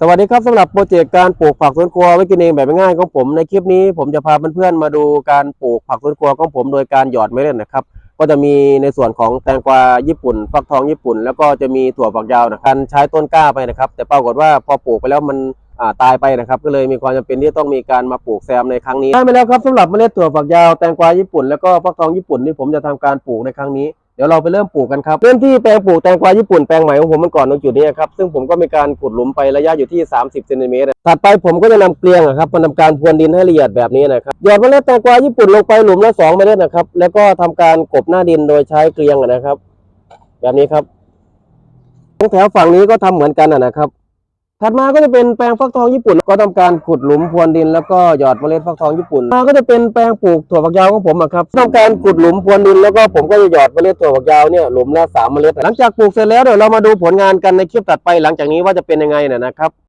สวัสดีครับสำหรับโปรเจกต์การปลูกผักสวนครัวไว้กินเองแบบง่ายของผมในคลิปนี้ผมจะพาเพื่อนๆมาดูการปลูกผักสวนครัวของผมโดยการหยอดเมล็ดนะครับ ก็จะมีในส่วนของแตงกวาญี่ปุ่น ฟักทองญี่ปุ่น แล้วก็จะมีถั่วฝักยาวนะครับการใช้ต้นกล้าไปนะครับ แต่ปรากฏว่าพอปลูกไปแล้วมันาตายไปนะครับก็เลยมีความจำเป็นที่ต้องมีการมาปลูกแซมในครั้งนี้ได้มาแล้วครับสำหรับเมล็ดถั่วฝักยาวแตงกวาญี่ปุ่นแล้วก็ฟักทองญี่ปุ่นที่ผมจะทำการปลูกในครั้งนี้ เดี๋ยวเราไปเริ่มปลูกกันครับเริ่มที่แปลงปลูกแตงกวาญี่ปุ่นแปลงใหม่ของผมมันก่อนตรงจุดนี้ครับซึ่งผมก็มีการขุดหลุมไประยะอยู่ที่ 30เซนติเมตรถัดไปผมก็จะนำเกลียงครับมาทำการพรวนดินให้ละเอียดแบบนี้นะครับหยอดเมล็ดแตงกวาญี่ปุ่นลงไปหลุมละ2เมล็ดนะครับแล้วก็ทำการกบหน้าดินโดยใช้เกลียงนะครับ แบบนี้ครับตรงแถวฝั่งนี้ก็ทำเหมือนกันนะครับ ถัดมาก็จะเป็นแปลงฟักทองญี่ปุ่น ก็ทำการขุดหลุมพรวนดินแล้วก็หยอดเมล็ดฟักทองญี่ปุ่นมาก็จะเป็นแปลงปลูกถั่วฝักยาวของผมครับทำการขุดหลุมพรวนดินแล้วก็ผมก็จะหยอดเมล็ดถั่วฝักยาวเนี่ยหลุมละสามเมล็ด หลังจากปลูกเสร็จแล้วเดี๋ยวเรามาดูผลงานกันในคลิปตัดไปหลังจากนี้ว่าจะเป็นยังไงนะนะครับ